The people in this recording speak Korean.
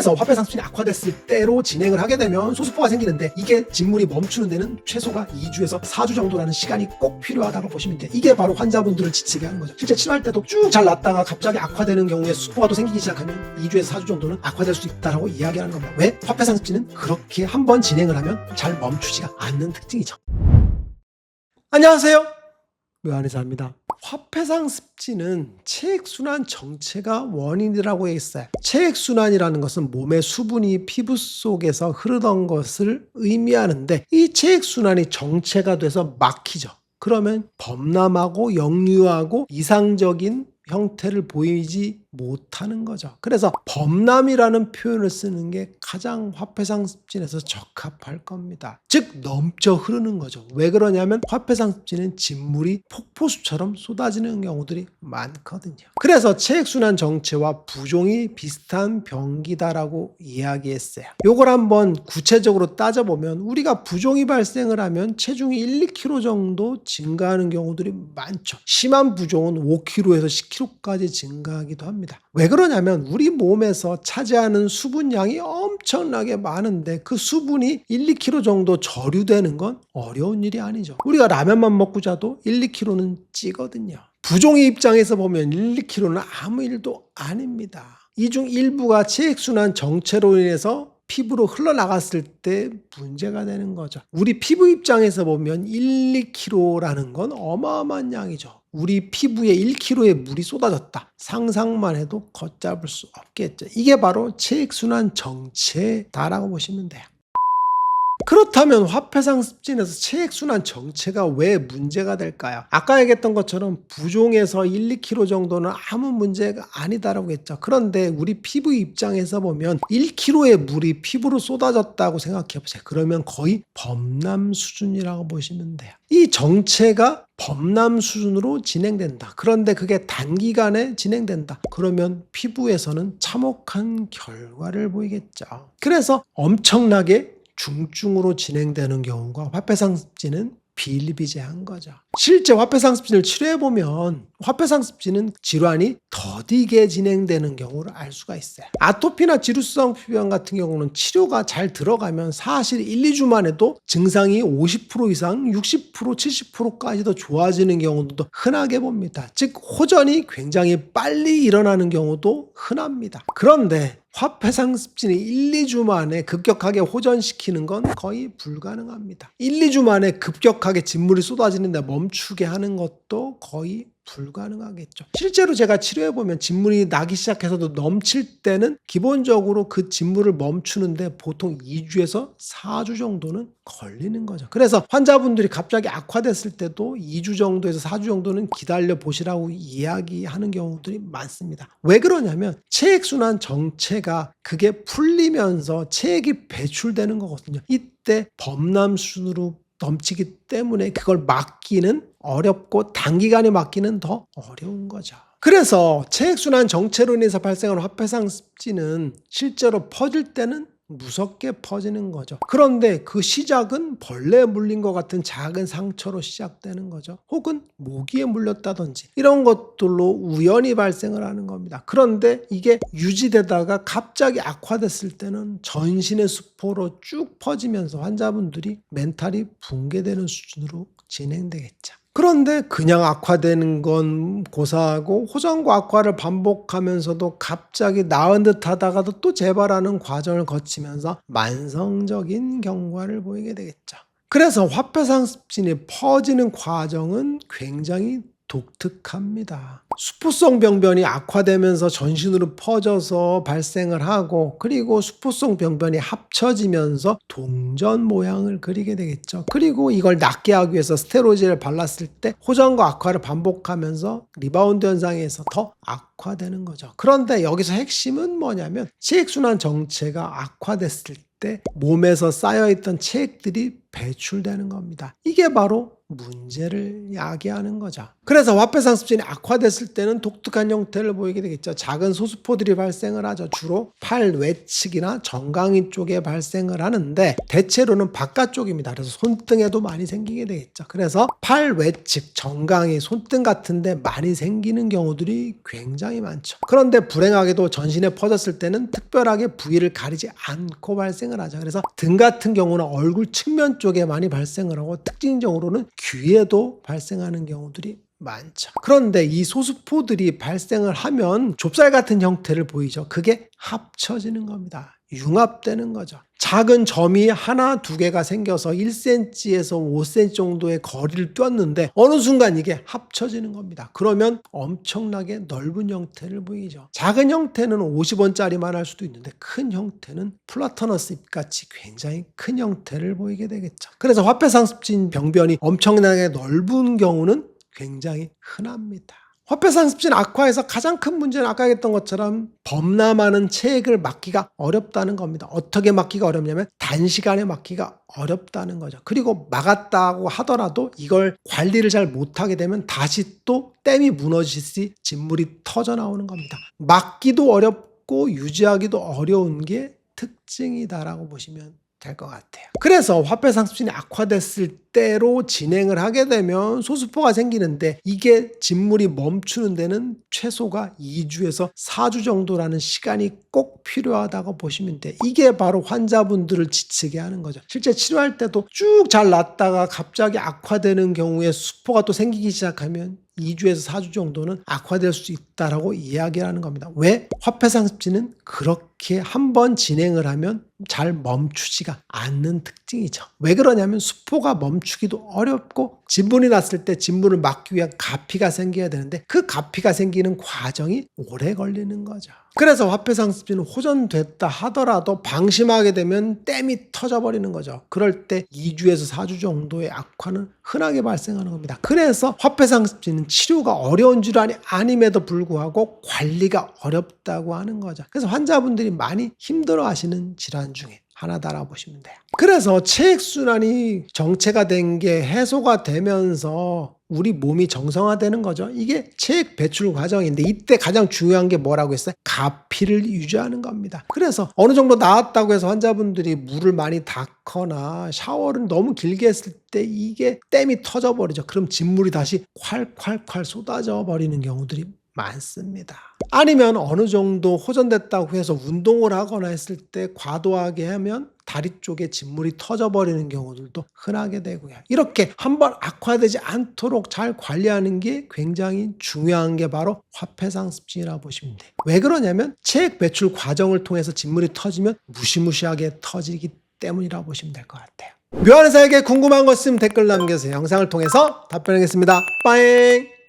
그래서 화폐 상수준이 악화됐을 때로 진행을 하게 되면 소수포가 생기는데 이게 진물이 멈추는 데는 최소가 2주에서 4주 정도라는 시간이 꼭 필요하다고 보시면 돼. 이게 바로 환자분들을 지치게 하는 거죠. 실제 치료할 때도 쭉 잘 났다가 갑자기 악화되는 경우에 수포가 또 생기기 시작하면 2주에서 4주 정도는 악화될 수 있다라고 이야기하는 겁니다. 왜? 화폐 상수준은 그렇게 한번 진행을 하면 잘 멈추지가 않는 특징이죠. 안녕하세요. 묘한의사입니다. 화폐상 습진은 체액순환 정체가 원인이라고 했어요. 체액순환이라는 것은 몸의 수분이 피부 속에서 흐르던 것을 의미하는데 이 체액순환이 정체가 돼서 막히죠. 그러면 범람하고 역류하고 이상적인 형태를 보이지 못하는 거죠. 그래서 범람이라는 표현을 쓰는 게 가장 화폐상 습진에서 적합할 겁니다. 즉 넘쳐 흐르는 거죠. 왜 그러냐면 화폐상 습진은 진물이 폭포수처럼 쏟아지는 경우들이 많거든요. 그래서 체액순환 정체와 부종이 비슷한 병기다라고 이야기했어요. 요걸 한번 구체적으로 따져보면 우리가 부종이 발생을 하면 체중이 1, 2kg 정도 증가하는 경우들이 많죠. 심한 부종은 5kg에서 10kg까지 증가하기도 합니다. 왜 그러냐면 우리 몸에서 차지하는 수분량이 엄청나게 많은데 그 수분이 1, 2kg 정도 저류되는 건 어려운 일이 아니죠. 우리가 라면만 먹고 자도 1, 2kg는 찌거든요. 부종의 입장에서 보면 1, 2kg는 아무 일도 아닙니다. 이 중 일부가 체액순환 정체로 인해서 피부로 흘러나갔을 때 문제가 되는 거죠. 우리 피부 입장에서 보면 1, 2kg라는 건 어마어마한 양이죠. 우리 피부에 1kg의 물이 쏟아졌다. 상상만 해도 걷잡을 수 없겠죠. 이게 바로 체액순환 정체다라고 보시면 돼요. 그렇다면 화폐상 습진에서 체액순환 정체가 왜 문제가 될까요? 아까 얘기했던 것처럼 부종에서 1, 2kg 정도는 아무 문제가 아니다라고 했죠. 그런데 우리 피부 입장에서 보면 1kg의 물이 피부로 쏟아졌다고 생각해 보세요. 그러면 거의 범람 수준이라고 보시면 돼요. 이 정체가 범람 수준으로 진행된다. 그런데 그게 단기간에 진행된다. 그러면 피부에서는 참혹한 결과를 보이겠죠. 그래서 엄청나게 중증으로 진행되는 경우가 화폐상습진은 비일비재한 거죠. 실제 화폐상습진을 치료해보면 화폐상습진은 질환이 더디게 진행되는 경우를 알 수가 있어요. 아토피나 지루성 피부염 같은 경우는 치료가 잘 들어가면 사실 1, 2주만 해도 증상이 50% 이상, 60%, 70%까지도 좋아지는 경우도 흔하게 봅니다. 즉 호전이 굉장히 빨리 일어나는 경우도 흔합니다. 그런데 화폐상 습진이 1, 2주 만에 급격하게 호전시키는 건 거의 불가능합니다. 1, 2주 만에 급격하게 진물이 쏟아지는데 멈추게 하는 것도 거의 불가능하겠죠. 실제로 제가 치료해 보면 진물이 나기 시작해서도 넘칠 때는 기본적으로 그 진물을 멈추는데 보통 2주에서 4주 정도는 걸리는 거죠. 그래서 환자분들이 갑자기 악화됐을 때도 2주 정도에서 4주 정도는 기다려 보시라고 이야기하는 경우들이 많습니다. 왜 그러냐면 체액순환 정체가 그게 풀리면서 체액이 배출되는 거거든요. 이때 범람 수준으로 넘치기 때문에 그걸 막기는 어렵고 단기간에 막기는 더 어려운 거죠. 그래서 체액순환 정체로 인해서 발생하는 화폐상 습진은 실제로 퍼질 때는 무섭게 퍼지는 거죠. 그런데 그 시작은 벌레에 물린 것 같은 작은 상처로 시작되는 거죠. 혹은 모기에 물렸다든지 이런 것들로 우연히 발생을 하는 겁니다. 그런데 이게 유지되다가 갑자기 악화됐을 때는 전신의 수포로 쭉 퍼지면서 환자분들이 멘탈이 붕괴되는 수준으로 진행되겠죠. 그런데 그냥 악화되는 건 고사하고 호전과 악화를 반복하면서도 갑자기 나은 듯 하다가도 또 재발하는 과정을 거치면서 만성적인 경과를 보이게 되겠죠. 그래서 화폐상 습진이 퍼지는 과정은 굉장히 독특합니다. 수포성 병변이 악화되면서 전신으로 퍼져서 발생을 하고 그리고 수포성 병변이 합쳐지면서 동전 모양을 그리게 되겠죠. 그리고 이걸 낫게 하기 위해서 스테로이드를 발랐을 때 호전과 악화를 반복하면서 리바운드 현상에서 더 악화되는 거죠. 그런데 여기서 핵심은 뭐냐면 체액순환 정체가 악화됐을 때 몸에서 쌓여있던 체액들이 배출되는 겁니다. 이게 바로 문제를 야기하는 거죠. 그래서 화폐상 습진이 악화됐을 때는 독특한 형태를 보이게 되겠죠. 작은 소수포들이 발생을 하죠. 주로 팔 외측이나 정강이 쪽에 발생을 하는데 대체로는 바깥쪽입니다. 그래서 손등에도 많이 생기게 되겠죠. 그래서 팔 외측, 정강이, 손등 같은데 많이 생기는 경우들이 굉장히 많죠. 그런데 불행하게도 전신에 퍼졌을 때는 특별하게 부위를 가리지 않고 발생을 하죠. 그래서 등 같은 경우는 얼굴 측면 쪽에 많이 발생을 하고 특징적으로는 귀에도 발생하는 경우들이 많죠. 그런데 이 소수포들이 발생을 하면 좁쌀 같은 형태를 보이죠. 그게 합쳐지는 겁니다. 융합되는 거죠. 작은 점이 하나 두 개가 생겨서 1cm에서 5cm 정도의 거리를 뛰었는데 어느 순간 이게 합쳐지는 겁니다. 그러면 엄청나게 넓은 형태를 보이죠. 작은 형태는 50원짜리만 할 수도 있는데 큰 형태는 플라터너스 잎같이 굉장히 큰 형태를 보이게 되겠죠. 그래서 화폐상습진 병변이 엄청나게 넓은 경우는 굉장히 흔합니다. 화폐상습진 악화에서 가장 큰 문제는 아까 했던 것처럼 범람하는 체액을 막기가 어렵다는 겁니다. 어떻게 막기가 어렵냐면 단시간에 막기가 어렵다는 거죠. 그리고 막았다고 하더라도 이걸 관리를 잘 못하게 되면 다시 또 댐이 무너지듯이 진물이 터져 나오는 겁니다. 막기도 어렵고 유지하기도 어려운 게 특징이다라고 보시면 될 것 같아요. 그래서 화폐 상습진이 악화됐을 때로 진행을 하게 되면 소수포가 생기는데 이게 진물이 멈추는 데는 최소가 2주에서 4주 정도라는 시간이 꼭 필요하다고 보시면 돼. 이게 바로 환자분들을 지치게 하는 거죠. 실제 치료할 때도 쭉잘 낫다가 갑자기 악화되는 경우에 수포가 또 생기기 시작하면 2주에서 4주 정도는 악화될 수 있다라고 이야기하는 겁니다. 왜? 화폐상습진은 그렇게 한 번 진행을 하면 잘 멈추지가 않는 특징이죠. 왜 그러냐면 수포가 멈추기도 어렵고 진분이 났을 때 진분을 막기 위한 가피가 생겨야 되는데 그 가피가 생기는 과정이 오래 걸리는 거죠. 그래서 화폐 상습진은 호전됐다 하더라도 방심하게 되면 댐이 터져버리는 거죠. 그럴 때 2주에서 4주 정도의 악화는 흔하게 발생하는 겁니다. 그래서 화폐 상습진은 치료가 어려운 질환이 아님에도 불구하고 관리가 어렵다고 하는 거죠. 그래서 환자분들이 많이 힘들어 하시는 질환 중에 하나다라고 보시면 돼요. 그래서 체액순환이 정체가 된 게 해소가 되면서 우리 몸이 정상화되는 거죠. 이게 체액 배출 과정인데 이때 가장 중요한 게 뭐라고 했어요? 가피를 유지하는 겁니다. 그래서 어느 정도 나았다고 해서 환자분들이 물을 많이 닦거나 샤워를 너무 길게 했을 때 이게 댐이 터져 버리죠. 그럼 진물이 다시 콸콸콸 쏟아져 버리는 경우들이 많습니다. 아니면 어느 정도 호전됐다고 해서 운동을 하거나 했을 때 과도하게 하면 다리 쪽에 진물이 터져버리는 경우들도 흔하게 되고요. 이렇게 한번 악화되지 않도록 잘 관리하는 게 굉장히 중요한 게 바로 화폐상습진이라고 보시면 돼요. 왜 그러냐면 체액 배출 과정을 통해서 진물이 터지면 무시무시하게 터지기 때문이라고 보시면 될 것 같아요. 묘한 의사에게 궁금한 것 있으면 댓글 남겨주세요. 영상을 통해서 답변하겠습니다. 빠잉!